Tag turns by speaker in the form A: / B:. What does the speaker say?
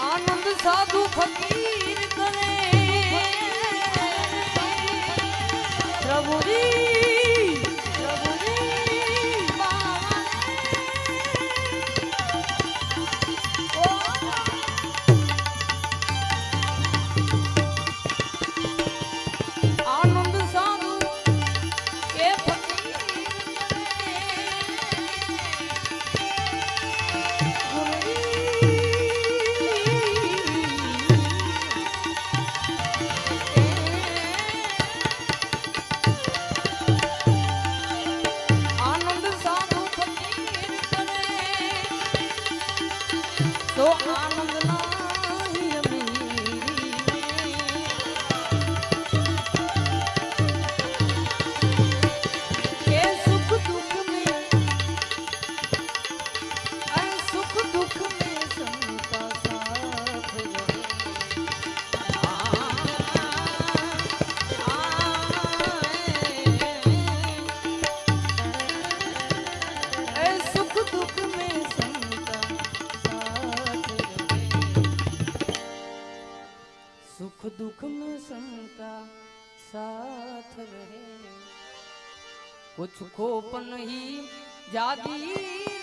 A: આનંદ સાધુ ફકીર કરે પ્રભુજી તો આનંદ નાહી અમીરી કે સુખ દુઃખ में अ सुख दुख સુખ દુઃખ મે સંતા સાથ રહે. કુછ ખોપ નહીં જાદી